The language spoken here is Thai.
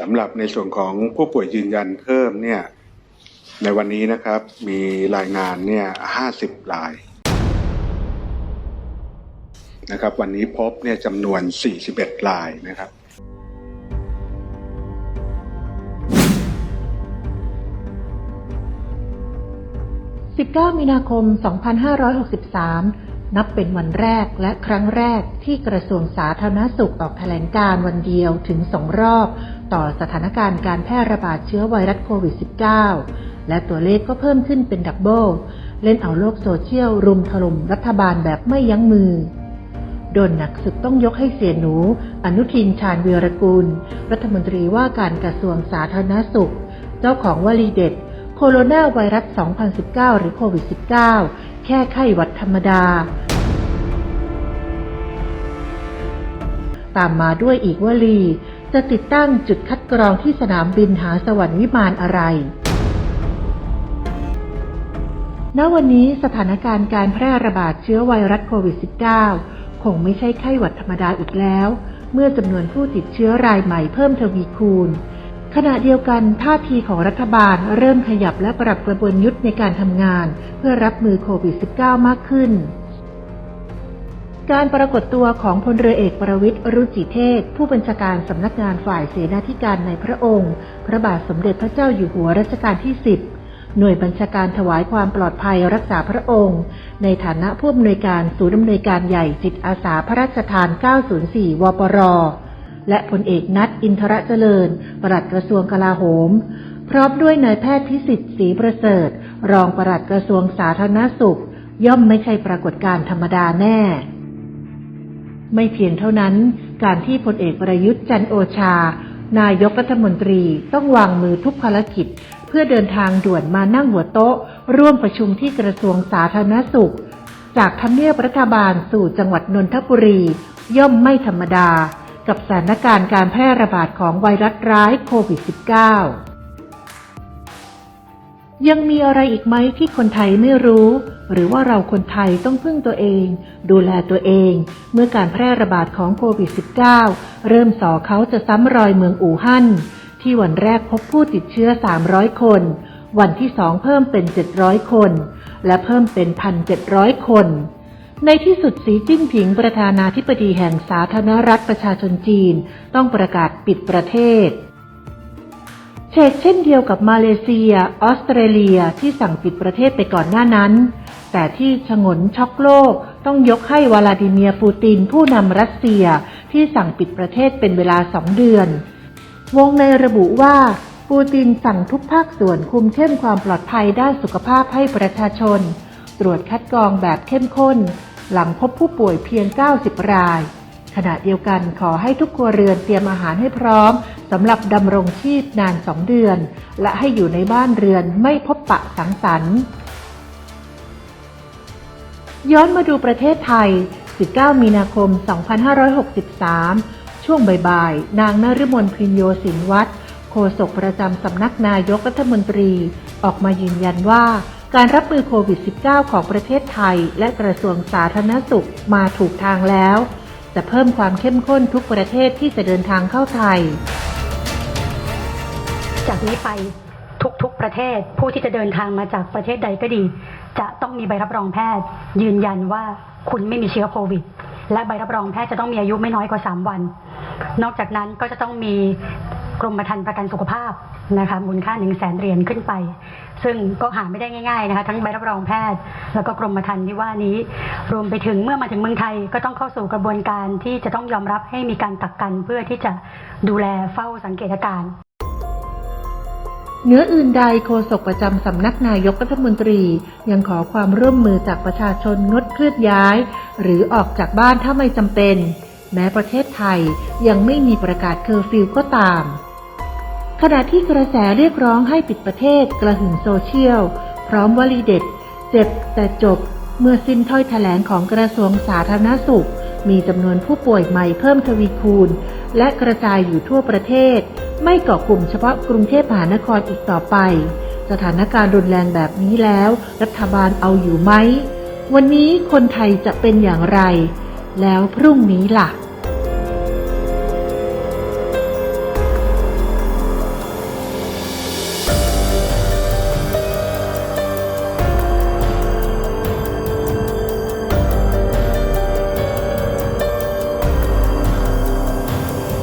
สำหรับในส่วนของผู้ป่วยยืนยันเพิ่มเนี่ยในวันนี้นะครับมีรายงานเนี่ย50รายนะครับวันนี้พบเนี่ยจำนวน 41รายนะครับ 19 มีนาคม 2563 นับเป็นวันแรกและครั้งแรกที่กระทรวงสาธารณสุขออกแถลงการวันเดียวถึงสองรอบ ต่อสถานการณ์การแพร่ระบาดเชื้อไวรัสโควิด -19 และตัวเลขก็เพิ่มขึ้นเป็นดับเบิลเล่นเอาโลกโซเชียลรุมถล่มรัฐบาลแบบไม่ยั้งมือ โดนหนักสุดต้องยกให้เสียหนู อนุทินชาญวีรกุลรัฐมนตรีว่าการกระทรวงสาธารณสุข เจ้าของวลีเด็ดโคโรนาไวรัส 2019 หรือโควิด -19 แค่ไข้หวัดธรรมดา ตามมาด้วยอีกวลี จะติดตั้งจุดคัดกรองที่สนามบินหาสวรรค์วิมานอะไร ณ วันนี้สถานการณ์การแพร่ระบาดเชื้อไวรัสโควิด -19 คงไม่ใช่ไข้หวัดธรรมดาอีกแล้ว เมื่อจำนวนผู้ติดเชื้อรายใหม่เพิ่มทวีคูณ ขณะเดียวกันท่าทีของรัฐบาลเริ่มขยับและปรับกระบวนยุทธในการทำงาน เพื่อรับมือโควิด -19 มากขึ้น การปรากฏตัวของพลเรือเอกประวิตรรุจิเทพผู้บัญชาการสำนักงานฝ่ายเสนาธิการในพระองค์ พระบาทสมเด็จพระเจ้าอยู่หัวรัชกาลที่ 10 หน่วยบัญชาการถวายความปลอดภัยรักษาพระองค์ ในฐานะผู้อำนวยการศูนย์อำนวยการใหญ่จิตอาสาพระราชทาน 904 วปร และพลเอกนัทอินทรเจริญ ปลัดกระทรวงกลาโหม พร้อมด้วยนายแพทย์พิสิทธิ์ศรีประเสริฐ รองปลัดกระทรวงสาธารณสุข ย่อมไม่ใช่ปรากฏการณ์ธรรมดาแน่ ไม่เพียงเท่านั้น การที่พลเอกประยุทธ์จันโอชา นายกรัฐมนตรีต้องวางมือทุกภารกิจ เพื่อเดินทางด่วนมานั่งหัวโต๊ะ ร่วมประชุมที่กระทรวงสาธารณสุข จากทำเนียบรัฐบาลสู่จังหวัดนนทบุรี ย่อมไม่ธรรมดา กับสถานการณ์การแพร่ระบาดของไวรัสร้ายโควิด -19 ยังมีอะไรอีกไหมที่คนไทยไม่รู้ หรือว่าเราคนไทยต้องพึ่งตัวเอง ดูแลตัวเอง เมื่อการแพร่ระบาดของโควิด -19 เริ่มส่อเขาจะซ้ำรอยเมืองอู่ฮั่น ที่วันแรกพบผู้ติดเชื้อ 300 คน วันที่สองเพิ่มเป็น 700 คน และเพิ่มเป็น 1,700 คน ในที่สุดสีจิ้นผิงประธานาธิบดีแห่งสาธารณรัฐประชาชนจีน ต้องประกาศปิดประเทศ เชกเช่นเดียวกับมาเลเซีย ออสเตรเลียที่สั่งปิดประเทศไปก่อนหน้านั้น แต่ที่ฉงนช็อกโลกต้องยกให้วลาดิเมียร์ปูตินผู้นำรัสเซียที่สั่งปิดประเทศเป็นเวลาสองเดือน วงในระบุว่า ปูตินสั่งทุกภาคส่วนคุมเข้มความปลอดภัยด้านสุขภาพให้ประชาชน ตรวจคัดกรองแบบเข้มข้น หลังพบผู้ป่วยเพียง 90 ราย ขณะเดียวกันขอให้ทุกครัวเรือนเตรียมอาหารให้พร้อมสำหรับดำรงชีพนานสองเดือน และให้อยู่ในบ้านเรือนไม่พบปะสังสรรค์ย้อนมาดูประเทศไทย 19 มีนาคม 2563 ช่วงบ่ายๆ นางนฤมลพินโยสินวัตรโฆษกประจำสำนักนายกรัฐมนตรี ออกมายืนยันว่า การรับมือโควิด -19 ของประเทศไทย และกระทรวงสาธารณสุขมาถูกทางแล้ว จะเพิ่มความเข้มข้นทุกประเทศที่จะเดินทางเข้าไทย จากนี้ไปทุกๆประเทศผู้ที่จะเดินทางมาจากประเทศใดก็ดี จะต้องมีใบรับรองแพทย์ ยืนยันว่าคุณไม่มีเชื้อโควิด และใบรับรองแพทย์จะต้องมีอายุไม่น้อยกว่า 3 วัน นอกจากนั้นก็จะต้องมี กรมธรรม์ประกันสุขภาพนะคะมูลค่า1นึ่งแสนเหรียญขึ้นไป ซึ่งก็หาไม่ได้ง่ายๆนะคะทั้งใบรับรองแพทย์ แล้วก็กรมธรรม์ที่ว่านี้ รวมไปถึงเมื่อมาถึงเมืองไทยก็ต้องเข้าสู่กระบวนการที่จะต้องยอมรับให้มีการกักกันเพื่อที่จะดูแลเฝ้าสังเกตอาการเนื้ออื่นใดโฆษกประจำสำนักนายกรัฐมนตรี ยังขอความร่วมมือจากประชาชนงดเคลื่อนย้าย หรือออกจากบ้านถ้าไม่จำเป็น แม้ประเทศไทยยังไม่มีประกาศเคอร์ฟิวก็ตาม ขณะที่กระแสเรียกร้องให้ปิดประเทศกระหึ่มโซเชียล พร้อมวลีเด็ด เจ็บแต่จบ เมื่อสิ้นถ้อยแถลงของกระทรวงสาธารณสุข มีจำนวนผู้ป่วยใหม่เพิ่มทวีคูณ และกระจายอยู่ทั่วประเทศ ไม่เกาะกลุ่มเฉพาะกรุงเทพมหานครอีกต่อไป สถานการณ์รุนแรงแบบนี้แล้ว รัฐบาลเอาอยู่ไหมวันนี้คนไทยจะเป็นอย่างไร แล้วพรุ่งนี้ล่ะ